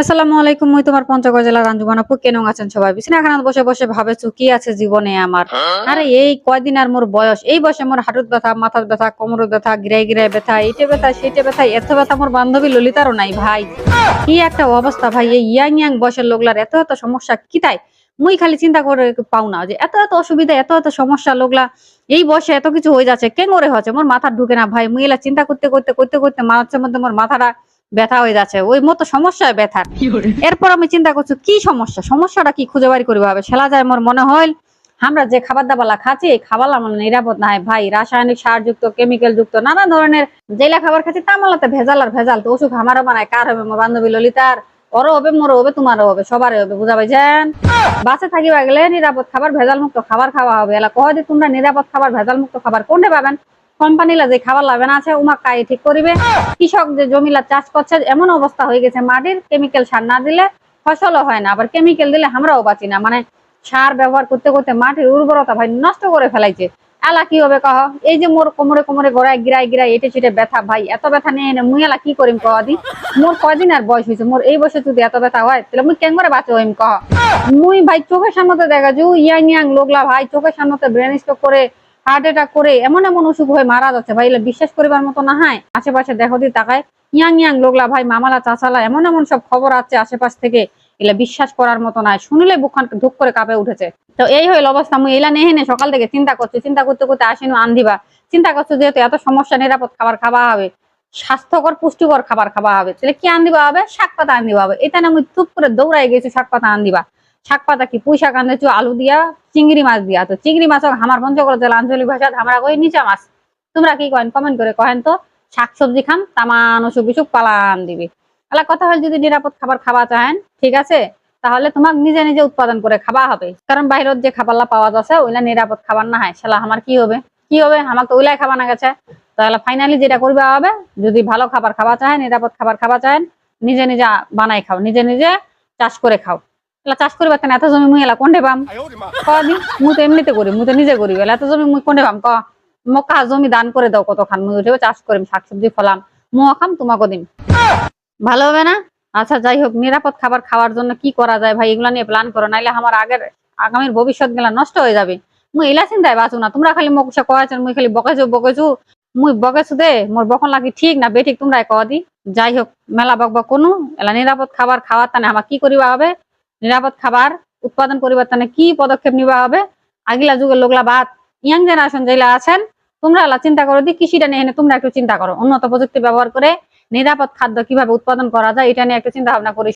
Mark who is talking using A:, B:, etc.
A: আসসালামু আলাইকুম মুই তোমার পঞ্চগড় জেলার রাঞ্জুবানা আপু কেন আছেন সবাই? বিছানাখানাত বসে বসে ভাবেছো কি আছে জীবনে আমার। আরে এই কয়দিন আর মোর বয়স? এই বয়সে মোর হাঁটুত ব্যথা মাথার ব্যথা কোমর ব্যথা গিরাই গিরাই ব্যথা এইটে ব্যথা সেইটে ব্যথা এত ব্যথা মোর বান্ধবী ললিতারও নাই ভাই। কি একটা অবস্থা ভাই এই ইয়াং ইয়াং বয়সের লোকলার এত এত সমস্যা কি তাই? মুই খালি চিন্তা করে পাও না যে এত এত অসুবিধা এত এত সমস্যা লোকলা এই বয়সে এত কিছু হয়ে যাচ্ছে কেন করে হচ্ছে? মোর মাথা ঢুকে না ভাই। মুই এলা চিন্তা করতে করতে করতে করতে মাঝে মধ্যে মোর মাথাটা ব্যথা হয়ে যাচ্ছে। ওই মতো সমস্যা ব্যথা এরপর আমি চিন্তা করছি কি সমস্যা? সমস্যাটা কি খুঁজে বাড়ি করবে হবে সেলা যায় মোর মনে হয় আমরা যে খাবার দাবালা খাচ্ছি এই খাবার আমার নিরাপদ না ভাই রাসায়নিক সার যুক্ত কেমিক্যাল যুক্ত নানা ধরনের জেলা খাবার খাচ্ছি তামালাতে ভেজাল আর ভেজাল তো অসুখ আমারও বানায় কার হবে মোর বান্ধবী ললিতার ওরও হবে মোরও হবে তোমারও হবে সবারই হবে বুঝাবে পাইছেন? বাসে থাকিবা গেলে নিরাপদ খাবার ভেজাল মুক্ত খাবার খাওয়া হবে। এলা কহ যে তোমরা নিরাপদ খাবার ভেজাল মুক্ত খাবার কোনটা পাবেন? কোম্পানিলা যে খাবার লাগবে না আছে, উমা কাই ঠিক করিবে? কৃষক যে জমিলা চাষ করছে, এমন অবস্থা হয়ে গেছে, মাটির কেমিক্যাল সার না দিলে ফসলও হয় না। আবার কেমিক্যাল দিলে আমরাও বাঁচি না। মানে সার ব্যবহার করতে করতে মাটির উর্বরতা ভাই নষ্ট করে ফেলাইছে। এলা কি হবে কহ? এই যে মোর কোমরে কোমরে গড়ায় গিরাই গিরাই এটে ছিটে ব্যথা, ভাই, এত ব্যথা নিয়ে এনে মুই এলা কি করিম কহ দি? মোর কয়দিন আর বয়স হয়েছে, মোর এই বয়সে যদি এত ব্যথা হয়, তাহলে মুই কেন করে বাঁচো হইম কহ? মুই ভাই চোখের সামনে দেখা যু ইয়াং ইয়াং লোকলা ভাই, চোখের সামনে ব্রেন স্ট্রোক করে হার্ট অ্যাটাক করে এমন এমন অসুখ হয়ে মারা যাচ্ছে। ভাই, এগুলো বিশ্বাস করিবার মতো না, হয়? আশেপাশে দেখো দি তাকায়। ইয়াং ইয়াং লোকলা, ভাই, মামালা, চাচালা, এমন এমন সব খবর আছে আশেপাশ থেকে। এগুলা বিশ্বাস করার মতো নয় শুনলে বুকখান ধুক করে কাঁপে উঠেছে। তো এই হইল অবস্থা। মুই এলা নেহে নে সকাল থেকে চিন্তা করছি। চিন্তা করতে করতে আসিনু আন্দিবা চিন্তা করছ যেহেতু এত সমস্যা, নিরাপদ খাবার খাওয়া হবে। স্বাস্থ্যকর, পুষ্টিকর খাবার খাওয়া হবে। তাহলে কি আনদিবা হবে? শাক পাতা আনদিবা হবে। এটা না আমি চুপ করে দৌড়াই গেছি শাক পাতা আনদিবা শাক পাতা কি? পুঁই শাক আনতেছো আলু দিয়া, চিংড়ি মাছ দিয়া। তো চিংড়ি মাছ আমার পঞ্চগড় জেলা আঞ্চলিক ভাষা আমরা কই নিচা মাছ। তোমরা কি করেন? কমেন্ট করে কহেন তো। শাক সবজি খান তামান অসুখ বিসুখ পালান দিবি। তাহলে কথা হল যদি নিরাপদ খাবার খাওয়া চাহেন, ঠিক আছে? তাহলে তোমাক নিজে নিজে উৎপাদন করে খাওয়া হবে। কারণ বাইরের যে খাবারলা পাওয়া যাচ্ছে, ওইলা নিরাপদ খাবার না হয়। সেলা আমার কি হবে? কি হবে? আমার তো ওইলাই খাবার না গেছে। তাহলে ফাইনালি যেটা করবে হবে, যদি ভালো খাবার খাওয়া চাহেন, নিরাপদ খাবার খাওয়া চাহেন, নিজে নিজে বানাই খাও। নিজে নিজে চাষ করে খাও। এলা চাষ করিবা এত জমি মুই এলা কোনটে পাম? ক দি? মুই তো এমনিতে করি মুই তো নিজে করি। এলা এত জমি মুই কোনটে পাম? ক? মকা জমি দান করে দাও কতখান? মুই উঠে চাষ করিম শাকসবজি ফলাম। মুও খাম তোমাকে দিম। ভালো হবে না? আচ্ছা যাই হোক নিরাপদ খাবার খাওয়ার জন্য কি করা যায় ভাই? এগুলা নিয়ে প্ল্যান করো নাইলে আমার আগের আগামীর ভবিষ্যৎ গুলা নষ্ট হয়ে যাবে। মুই এলা চিন্তায় বাঁচু না। তোমরা খালি মোক কয়েছেন মুই খালি বকেছো বকেছো মুই বকেছো দে মোর বকন লাগি ঠিক না বেঠিক তোমরা দি। যাই হোক মেলা বক বক কোনো এলা নিরাপদ খাবার খাওয়ার তানে আমার কি করিবা হবে? নিরাপদ খাবার, উৎপাদন পরিবর্তনে কি পদক্ষেপ নেওয়া হবে? আগিলা যুগের লোকলা বাদ, ইয়াং জেনারেশন যেগুলা আছেন, তোমরা আল্লাহ চিন্তা করো দি কৃষিটা নিয়ে তোমরা একটু চিন্তা করো। উন্নত প্রযুক্তি ব্যবহার করে নিরাপদ খাদ্য কীভাবে উৎপাদন করা যায়, এটা নিয়ে একটু চিন্তা ভাবনা করি।